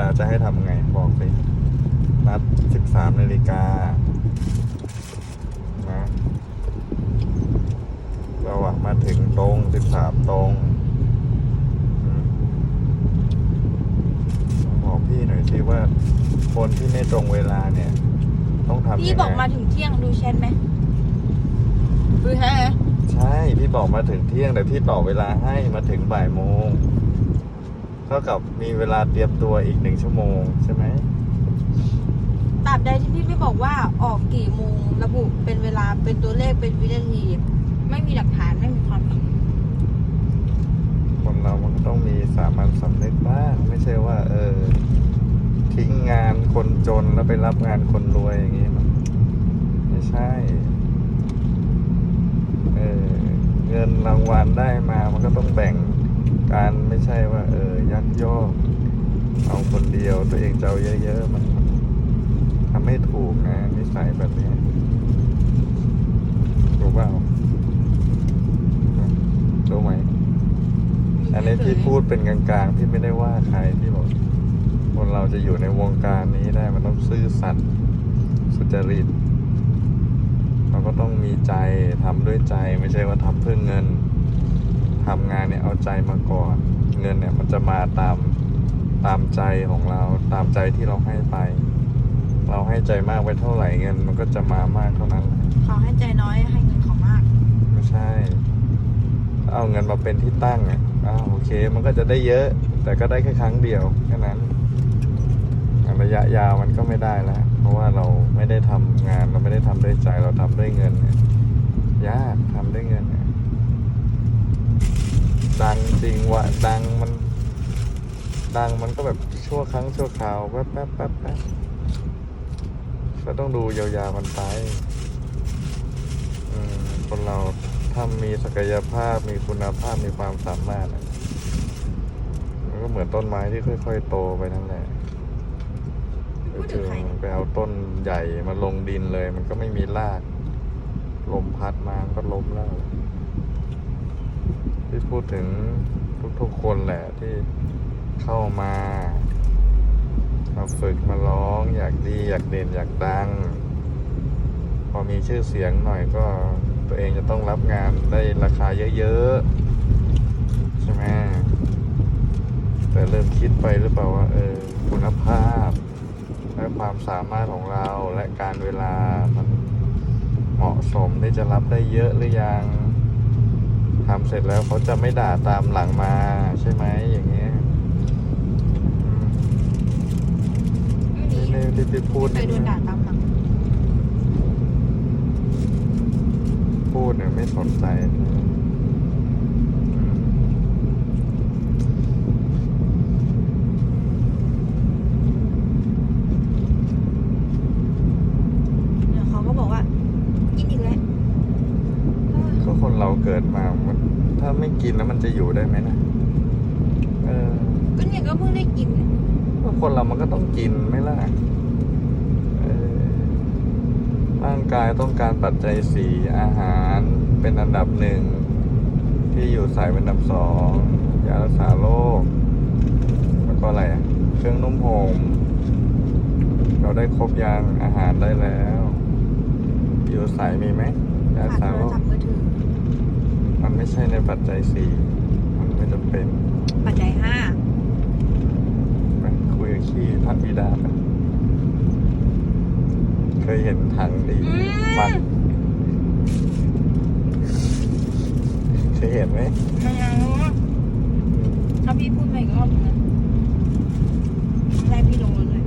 ลาจะให้ทำไงบอกสินัด13นาฬิกานะเราอะมาถึงตรง13ตรงอืมบอกพี่หน่อยสิว่า คนที่ไม่ตรงเวลาเนี่ย ต้องทำยังไงพี่บอกมาถึงเที่ยงดูแชทไหมดูแชทไหมใช่ พี่บอกมาถึงเที่ยงแต่พี่ต่อเวลาให้มาถึงบ่ายโมง เท่ากับมีเวลาเตรียมตัวอีกหนึ่งชั่วโมงใช่ไหมตราบใดที่พี่ไม่บอกว่าออกกี่โมงระบุเป็นเวลาเป็นตัวเลขเป็นวินาที ไม่มีหลักฐานไม่มีความผิดคนเรามันก็ต้องมีสามัญสำนึกบ้างไม่ใช่ว่า เออ ทิ้งงานคนจนแล้วไปรับงานคนรวยอย่างนี้มันไม่ใช่ เออเงินรางวัลได้มามันก็ต้องแบ่ง การไม่ใช่ว่า เออยักยอกเอาคนเดียวตัวเองจะเอาเยอะๆมันมันทำไม่ถูกนะนิสัยแบบนี้รู้เปล่ารู้ไหมอันนี้พี่พูดเป็นกลางๆพี่ไม่ได้ว่าใครพี่บอกคนเราจะอยู่ในวงการนี้ได้มันต้องซื่อสัตย์สุจริตเราก็ต้องมีใจทำด้วยใจไม่ใช่ว่าทำเพื่อเงิน ทำงานเนี่ยเอาใจมาก่อน เงินเนี่ยมันจะมาตามตามใจของเราตามใจที่เราให้ไป เราให้ใจมากไว้เท่าไหร่เงิน มันก็จะมามากเท่านั้นแหละเขาให้ใจน้อยให้เงินเขามาก ไม่ใช่ เอาเงินมาเป็นที่ตั้งอะอ้าวโอเค มันก็จะได้เยอะ แต่ก็ได้แค่ครั้งเดียวแค่นั้นระยะยาวมันก็ไม่ได้แล้ว เพราะว่าเราไม่ได้ทำงานเราไม่ได้ทำด้วยใจเราทำด้วยเงินเนี่ยยากทำด้วยเงิน เนี่ยดังจริงวะดังมัน ดังมันก็แบบชั่วครั้งชั่วคราวแป๊บแป๊บแป๊บแป๊บก็ต้องดูยาวๆมันไปอืมคนเราถ้ามีศักยภาพมีคุณภาพมีความสามารถอะมันก็เหมือนต้นไม้ที่ค่อย ๆ โตไปนั่นแหละพูดถึงใครเนี่ยไปเอาต้นใหญ่มาลงดินเลย มันก็ไม่มีรากลมพัดมามันก็ล้มแล้วที่พูดถึง ทุกๆคนแหละที่เข้ามามาฝึกมาร้องอยากดีอยากเด่นอยากดัง พอมีชื่อเสียงหน่อยก็ตัวเองจะต้องรับงานได้ราคาเยอะๆ ใช่ไหมแต่เริ่มคิดไปหรือเปล่าว่าเออคุณภาพ และความสามารถของเราและการเวลามันเหมาะสมที่จะรับได้เยอะหรือยัง ทำเสร็จแล้วเขาจะไม่ด่าตามหลังมาใช่ไหมอย่างเงี้ยอืมไม่มีนี่ที่พี่พูดเคยโดนด่าตามหลังพูดเนี่ยไม่สนใจอืม เดี๋ยวเขาก็บอกว่า กินอีกแล้วเออ ก็คนเราเกิดมามันถ้าไม่กินแล้วมันจะอยู่ได้ไหมนะเออก็เนี่ยก็เพิ่งได้กินเนี่ยก็คนเรามันก็ต้องกินไหมล่ะเออร่างกายต้องการปัจจัยสี่อาหารเป็นอันดับหนึ่ง ที่อยู่สายเป็นอันดับสองยารักษาโรคแล้วก็อะไรอะเครื่องนุ่มห่มเราได้ครบยางอาหารได้แล้ว อยู่สายมีไหมยารักขาดษาโทโรรคศัพท์มือถือมัน ไม่ใช่ในปัจจัยสี่มันไม่จำเป็น ปัจจัยห้าไปคุยกับขี้ท่านบิดาไปเคยเห็นถังดีอืมันมเคยเห็นไหมไม่เอาถ้าพี่พูดมาอีกรอบนึงนะไล่พี่ลงรถเลย